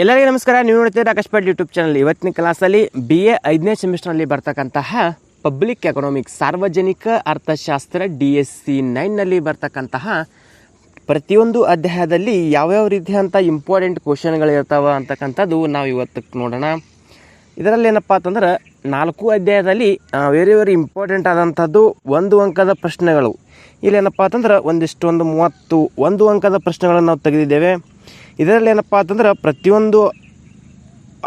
ಎಲ್ಲರಿಗೂ ನಮಸ್ಕಾರ. ನೀವು ನೋಡ್ತೀರಾ ಆಕಾಶ್ ಪಾಟೀಲ್ ಯೂಟ್ಯೂಬ್ ಚಾನಲ್. ಇವತ್ತಿನ ಕ್ಲಾಸಲ್ಲಿ ಬಿ ಎ ಐದನೇ ಸೆಮಿಸ್ಟರ್ನಲ್ಲಿ ಬರ್ತಕ್ಕಂತಹ ಪಬ್ಲಿಕ್ ಎಕನಾಮಿಕ್ಸ್, ಸಾರ್ವಜನಿಕ ಅರ್ಥಶಾಸ್ತ್ರ ಡಿ ಎಸ್ ಸಿ ನೈನ್ನಲ್ಲಿ ಬರ್ತಕ್ಕಂತಹ ಪ್ರತಿಯೊಂದು ಅಧ್ಯಾಯದಲ್ಲಿ ಯಾವ್ಯಾವ ರೀತಿಯಂಥ ಇಂಪಾರ್ಟೆಂಟ್ ಕ್ವಶನ್ಗಳಿರ್ತಾವೆ ಅಂತಕ್ಕಂಥದ್ದು ನಾವು ಇವತ್ತು ನೋಡೋಣ. ಇದರಲ್ಲಿ ಏನಪ್ಪ ಅಂತಂದ್ರೆ ನಾಲ್ಕು ಅಧ್ಯಾಯದಲ್ಲಿ ವೆರಿ ವೆರಿ ಇಂಪಾರ್ಟೆಂಟ್ ಆದಂಥದ್ದು ಒಂದು ಅಂಕದ ಪ್ರಶ್ನೆಗಳು. ಇಲ್ಲೇನಪ್ಪ ಅಂತಂದ್ರೆ ಒಂದಿಷ್ಟು ಒಂದು ಮೂವತ್ತು ಒಂದು ಅಂಕದ ಪ್ರಶ್ನೆಗಳನ್ನು ನಾವು ತೆಗೆದಿದ್ದೇವೆ. ಇದರಲ್ಲಿ ಏನಪ್ಪ ಅಂತಂದ್ರೆ ಪ್ರತಿಯೊಂದು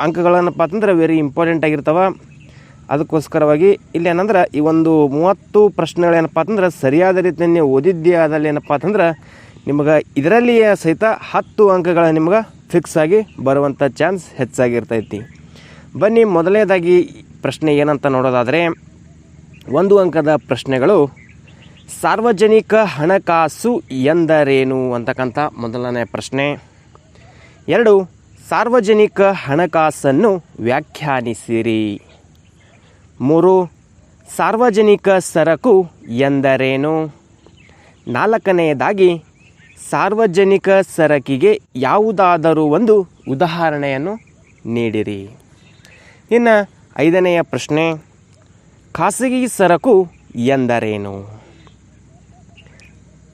ಅಂಕಗಳೇನಪ್ಪ ಅಂತಂದ್ರೆ ವೆರಿ ಇಂಪಾರ್ಟೆಂಟ್ ಆಗಿರ್ತಾವೆ. ಅದಕ್ಕೋಸ್ಕರವಾಗಿ ಇಲ್ಲಿ ಏನಂದ್ರೆ ಈ ಒಂದು ಮೂವತ್ತು ಪ್ರಶ್ನೆಗಳೇನಪ್ಪ ಅಂತಂದ್ರೆ ಸರಿಯಾದ ರೀತಿಯಲ್ಲಿ ಓದಿದ್ದೇ ಆದಲ್ಲಿ ಏನಪ್ಪ ಅಂತಂದ್ರೆ ನಿಮಗೆ ಇದರಲ್ಲಿಯೇ ಸಹಿತ ಹತ್ತು ಅಂಕಗಳ ನಿಮ್ಗೆ ಫಿಕ್ಸ್ ಆಗಿ ಬರುವಂಥ ಚಾನ್ಸ್ ಹೆಚ್ಚಾಗಿರ್ತೈತಿ. ಬನ್ನಿ ಮೊದಲನೇದಾಗಿ ಪ್ರಶ್ನೆ ಏನಂತ ನೋಡೋದಾದರೆ, ಒಂದು ಅಂಕದ ಪ್ರಶ್ನೆಗಳು, ಸಾರ್ವಜನಿಕ ಹಣಕಾಸು ಎಂದರೇನು ಅಂತಕ್ಕಂಥ ಮೊದಲನೇ ಪ್ರಶ್ನೆ. ಎರಡು, ಸಾರ್ವಜನಿಕ ಹಣಕಾಸನ್ನು ವ್ಯಾಖ್ಯಾನಿಸಿರಿ. ಮೂರು, ಸಾರ್ವಜನಿಕ ಸರಕು ಎಂದರೇನು? ನಾಲ್ಕನೆಯದಾಗಿ, ಸಾರ್ವಜನಿಕ ಸರಕಿಗೆ ಯಾವುದಾದರೂ ಒಂದು ಉದಾಹರಣೆಯನ್ನು ನೀಡಿರಿ. ಇನ್ನು ಐದನೆಯ ಪ್ರಶ್ನೆ, ಖಾಸಗಿ ಸರಕು ಎಂದರೇನು?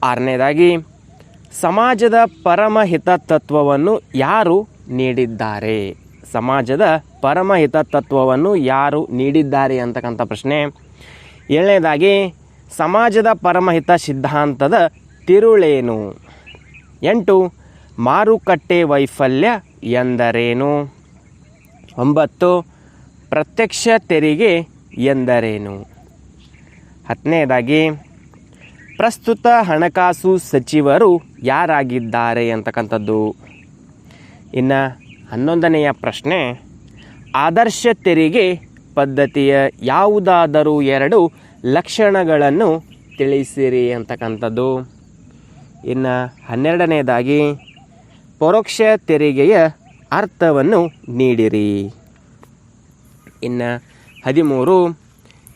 ಆರನೇದಾಗಿ ಸಮಾಜದ ಪರಮಹಿತ ತತ್ವವನ್ನು ಯಾರು ನೀಡಿದ್ದಾರೆ? ಸಮಾಜದ ಪರಮಹಿತ ತತ್ವವನ್ನು ಯಾರು ನೀಡಿದ್ದಾರೆ ಅಂತಕ್ಕಂಥ ಪ್ರಶ್ನೆ. ಏಳನೇದಾಗಿ ಸಮಾಜದ ಪರಮಹಿತ ಸಿದ್ಧಾಂತದ ತಿರುಳೇನು? ಎಂಟು, ಮಾರುಕಟ್ಟೆ ವೈಫಲ್ಯ ಎಂದರೇನು? ಒಂಬತ್ತು, ಪ್ರತ್ಯಕ್ಷ ತೆರಿಗೆ ಎಂದರೇನು? ಹತ್ತನೇದಾಗಿ ಪ್ರಸ್ತುತ ಹಣಕಾಸು ಸಚಿವರು ಯಾರಾಗಿದ್ದಾರೆ ಅಂತಕ್ಕಂಥದ್ದು? ಇನ್ನು ಹನ್ನೊಂದನೆಯ ಪ್ರಶ್ನೆ, ಆದರ್ಶ ತೆರಿಗೆ ಪದ್ಧತಿಯ ಯಾವುದಾದರೂ ಎರಡು ಲಕ್ಷಣಗಳನ್ನು ತಿಳಿಸಿರಿ ಅಂತಕ್ಕಂಥದ್ದು. ಇನ್ನು ಹನ್ನೆರಡನೇದಾಗಿ, ಪರೋಕ್ಷ ತೆರಿಗೆಯ ಅರ್ಥವನ್ನು ನೀಡಿರಿ. ಇನ್ನು ಹದಿಮೂರು,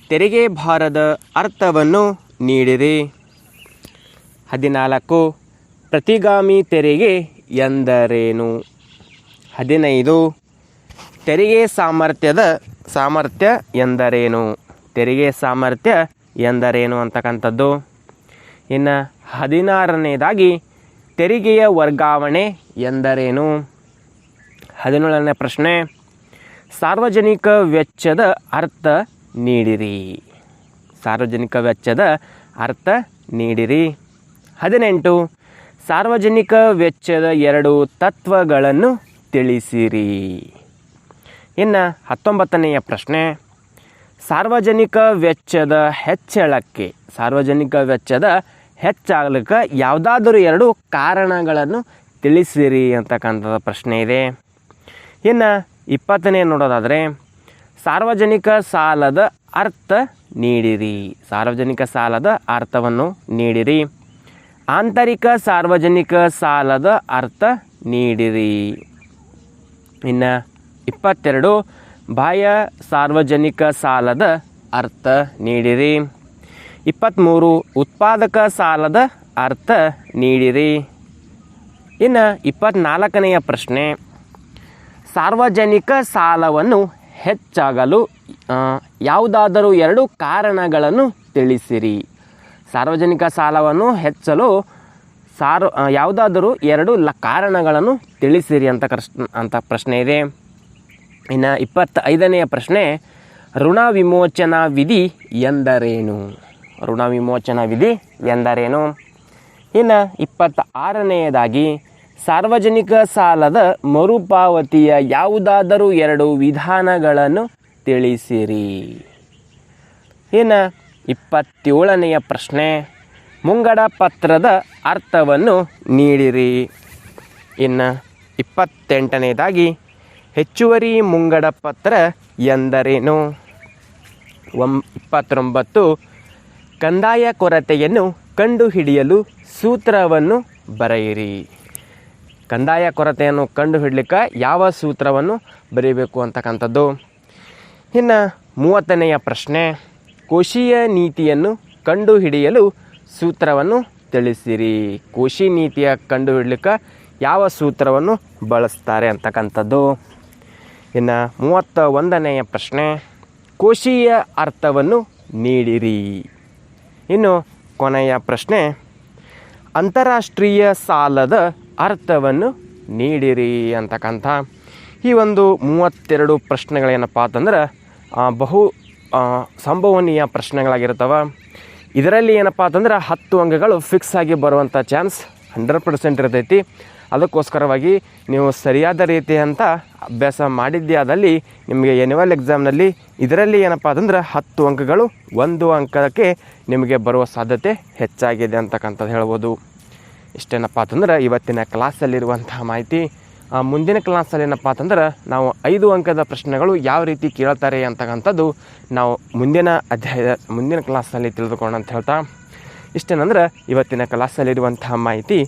ತೆರಿಗೆ ಭಾರದ ಅರ್ಥವನ್ನು ನೀಡಿರಿ. ಹದಿನಾಲ್ಕು ಪ್ರತಿಗಾಮಿ ತೆರಿಗೆ ಎಂದರೇನು? ಹದಿನೈದು ತೆರಿಗೆ ಸಾಮರ್ಥ್ಯದ ಸಾಮರ್ಥ್ಯ ಎಂದರೇನು? ತೆರಿಗೆ ಸಾಮರ್ಥ್ಯ ಎಂದರೇನು ಅಂತಕ್ಕಂಥದ್ದು? ಇನ್ನು ಹದಿನಾರನೇದಾಗಿ ತೆರಿಗೆಯ ವರ್ಗಾವಣೆ ಎಂದರೇನು? ಹದಿನೇಳನೇ ಪ್ರಶ್ನೆ, ಸಾರ್ವಜನಿಕ ವೆಚ್ಚದ ಅರ್ಥ ನೀಡಿರಿ. ಸಾರ್ವಜನಿಕ ವೆಚ್ಚದ ಅರ್ಥ ನೀಡಿರಿ. ಹದಿನೆಂಟು. ಸಾರ್ವಜನಿಕ ವೆಚ್ಚದ ಎರಡು ತತ್ವಗಳನ್ನು ತಿಳಿಸಿರಿ. ಇನ್ನು ಹತ್ತೊಂಬತ್ತನೆಯ ಪ್ರಶ್ನೆ. ಸಾರ್ವಜನಿಕ ವೆಚ್ಚದ ಹೆಚ್ಚಳಕ್ಕೆ, ಸಾರ್ವಜನಿಕ ವೆಚ್ಚದ ಹೆಚ್ಚಾಗಲಿಕ್ಕೆ ಯಾವುದಾದರೂ ಎರಡು ಕಾರಣಗಳನ್ನು ತಿಳಿಸಿರಿ ಅಂತಕ್ಕಂಥದ್ದು ಪ್ರಶ್ನೆ ಇದೆ. ಇನ್ನು ಇಪ್ಪತ್ತನೇ ನೋಡೋದಾದರೆ, ಸಾರ್ವಜನಿಕ ಸಾಲದ ಅರ್ಥ ನೀಡಿರಿ. ಸಾರ್ವಜನಿಕ ಸಾಲದ ಅರ್ಥವನ್ನು ನೀಡಿರಿ. ಆಂತರಿಕ ಸಾರ್ವಜನಿಕ ಸಾಲದ ಅರ್ಥ ನೀಡಿರಿ. ಇನ್ನು ಇಪ್ಪತ್ತೆರಡು, ಬಾಹ್ಯ ಸಾರ್ವಜನಿಕ ಸಾಲದ ಅರ್ಥ ನೀಡಿರಿ. ಇಪ್ಪತ್ತ್ಮೂರು ಉತ್ಪಾದಕ ಸಾಲದ ಅರ್ಥ ನೀಡಿರಿ. ಇನ್ನು ಇಪ್ಪತ್ತ್ನಾಲ್ಕನೆಯ ಪ್ರಶ್ನೆ, ಸಾರ್ವಜನಿಕ ಸಾಲವನ್ನು ಹೆಚ್ಚಾಗಲು ಯಾವುದಾದರೂ ಎರಡು ಕಾರಣಗಳನ್ನು ತಿಳಿಸಿರಿ. ಸಾರ್ವಜನಿಕ ಸಾಲವನ್ನು ಹೆಚ್ಚಲು ಸಾರು ಯಾವುದಾದರೂ ಎರಡು ಲ, ಕಾರಣಗಳನ್ನು ತಿಳಿಸಿರಿ ಅಂತ ಕರ್ಸ್ ಅಂತ ಪ್ರಶ್ನೆ ಇದೆ. ಇನ್ನು ಇಪ್ಪತ್ತೈದನೆಯ ಪ್ರಶ್ನೆ, ಋಣ ವಿಮೋಚನಾ ವಿಧಿ ಎಂದರೇನು? ಋಣ ವಿಮೋಚನಾ ವಿಧಿ ಎಂದರೇನು? ಇನ್ನು ಇಪ್ಪತ್ತ ಆರನೆಯದಾಗಿ ಸಾರ್ವಜನಿಕ ಸಾಲದ ಮರುಪಾವತಿಯ ಯಾವುದಾದರೂ ಎರಡು ವಿಧಾನಗಳನ್ನು ತಿಳಿಸಿರಿ. ಇನ್ನು ಇಪ್ಪತ್ತೇಳನೆಯ ಪ್ರಶ್ನೆ, ಮುಂಗಡ ಪತ್ರದ ಅರ್ಥವನ್ನು ನೀಡಿರಿ. ಇನ್ನು ಇಪ್ಪತ್ತೆಂಟನೇದಾಗಿ, ಹೆಚ್ಚುವರಿ ಮುಂಗಡ ಪತ್ರ ಎಂದರೇನು? ಒಂ, ಇಪ್ಪತ್ತೊಂಬತ್ತು, ಕಂದಾಯ ಕೊರತೆಯನ್ನು ಕಂಡುಹಿಡಿಯಲು ಸೂತ್ರವನ್ನು ಬರೆಯಿರಿ. ಕಂದಾಯ ಕೊರತೆಯನ್ನು ಕಂಡುಹಿಡಲಿಕ್ಕೆ ಯಾವ ಸೂತ್ರವನ್ನು ಬರೀಬೇಕು ಅಂತಕ್ಕಂಥದ್ದು? ಇನ್ನು ಮೂವತ್ತನೆಯ ಪ್ರಶ್ನೆ ಕೋಶೀಯ ನೀತಿಯನ್ನು ಕಂಡುಹಿಡಿಯಲು ಸೂತ್ರವನ್ನು ತಿಳಿಸಿರಿ. ಕೋಶಿ ನೀತಿಯ ಕಂಡುಹಿಡಲಿಕ್ಕೆ ಯಾವ ಸೂತ್ರವನ್ನು ಬಳಸ್ತಾರೆ ಅಂತಕ್ಕಂಥದ್ದು? ಇನ್ನು ಮೂವತ್ತ ಒಂದನೆಯ ಪ್ರಶ್ನೆ, ಕೋಶೀಯ ಅರ್ಥವನ್ನು ನೀಡಿರಿ. ಇನ್ನು ಕೊನೆಯ ಪ್ರಶ್ನೆ, ಅಂತಾರಾಷ್ಟ್ರೀಯ ಸಾಲದ ಅರ್ಥವನ್ನು ನೀಡಿರಿ ಅಂತಕ್ಕಂಥ ಈ ಒಂದು ಮೂವತ್ತೆರಡು ಪ್ರಶ್ನೆಗಳೇನಪ್ಪ ಅಂತಂದ್ರೆ ಬಹು ಸಂಭವನೀಯ ಪ್ರಶ್ನೆಗಳಾಗಿರ್ತವೆ ಇದರಲ್ಲಿ ಏನಪ್ಪ ಅಂತಂದ್ರೆ ಹತ್ತು ಅಂಕಗಳು ಫಿಕ್ಸ್ ಆಗಿ ಬರುವಂಥ ಚಾನ್ಸ್ ಹಂಡ್ರೆಡ್ ಪರ್ಸೆಂಟ್ ಇರ್ತೈತಿ. ಅದಕ್ಕೋಸ್ಕರವಾಗಿ ನೀವು ಸರಿಯಾದ ರೀತಿ ಅಂತ ಅಭ್ಯಾಸ ಮಾಡಿದ್ದೇ ಆದಲ್ಲಿ ನಿಮಗೆ ಎನ್ಯುವಲ್ ಎಕ್ಸಾಮ್ನಲ್ಲಿ ಇದರಲ್ಲಿ ಏನಪ್ಪ ಅಂತಂದ್ರೆ ಹತ್ತು ಅಂಕಗಳು ಒಂದು ಅಂಕಕ್ಕೆ ನಿಮಗೆ ಬರುವ ಸಾಧ್ಯತೆ ಹೆಚ್ಚಾಗಿದೆ ಅಂತಕ್ಕಂಥದ್ದು ಹೇಳ್ಬೋದು. ಇಷ್ಟೇನಪ್ಪ ಅಂತಂದ್ರೆ ಇವತ್ತಿನ ಕ್ಲಾಸಲ್ಲಿರುವಂತಹ ಮಾಹಿತಿ ಮುಂದಿನ ಕ್ಲಾಸಲ್ಲಿ ಏನಪ್ಪ ಅಂತಂದ್ರೆ ನಾವು ಐದು ಅಂಕದ ಪ್ರಶ್ನೆಗಳು ಯಾವ ರೀತಿ ಕೇಳ್ತಾರೆ ಅಂತಕ್ಕಂಥದ್ದು ನಾವು ಮುಂದಿನ ಅಧ್ಯಾಯ ಮುಂದಿನ ಕ್ಲಾಸ್ನಲ್ಲಿ ತಿಳಿದುಕೊಳ್ಳೋಣ ಅಂತ ಹೇಳ್ತಾ, ಇಷ್ಟೇನಂದ್ರೆ ಇವತ್ತಿನ ಕ್ಲಾಸಲ್ಲಿರುವಂತಹ ಮಾಹಿತಿ.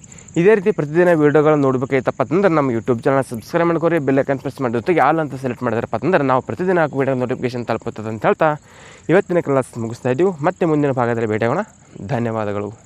ಇದೇ ರೀತಿ ಪ್ರತಿದಿನ ವೀಡಿಯೋಗಳನ್ನು ನೋಡಬೇಕಾಯ್ತಪ್ಪ ಅಂತಂದ್ರೆ ನಮ್ಮ ಯೂಟ್ಯೂಬ್ ಚಾನಲ್ ಸಬ್ಸ್ಕ್ರೈಬ್ ಮಾಡ್ಕೊರಿ ಬೆಲ್ಲೈಕನ್ ಪ್ರೆಸ್ ಮಾಡಿ. ಜೊತೆಗೆ ಆಲ್ ಅಂತ ಸೆಲೆಕ್ಟ್ ಮಾಡಿದ್ರಪ್ಪ ಅಂತಂದ್ರೆ ನಾವು ಪ್ರತಿದಿನ ಹಾಕೋ ವೀಡಿಯೋ ನೋಟಿಫಿಕೇಶನ್ ತಲುಪುತ್ತದೆ ಅಂತ ಹೇಳ್ತಾ, ಇವತ್ತಿನ ಕ್ಲಾಸ್ ಮುಗಿಸ್ತಾ ಇದ್ದೀವಿ ಮತ್ತೆ ಮುಂದಿನ ಭಾಗದಲ್ಲಿ ಭೇಟಿಯಾಗೋಣ. ಧನ್ಯವಾದಗಳು.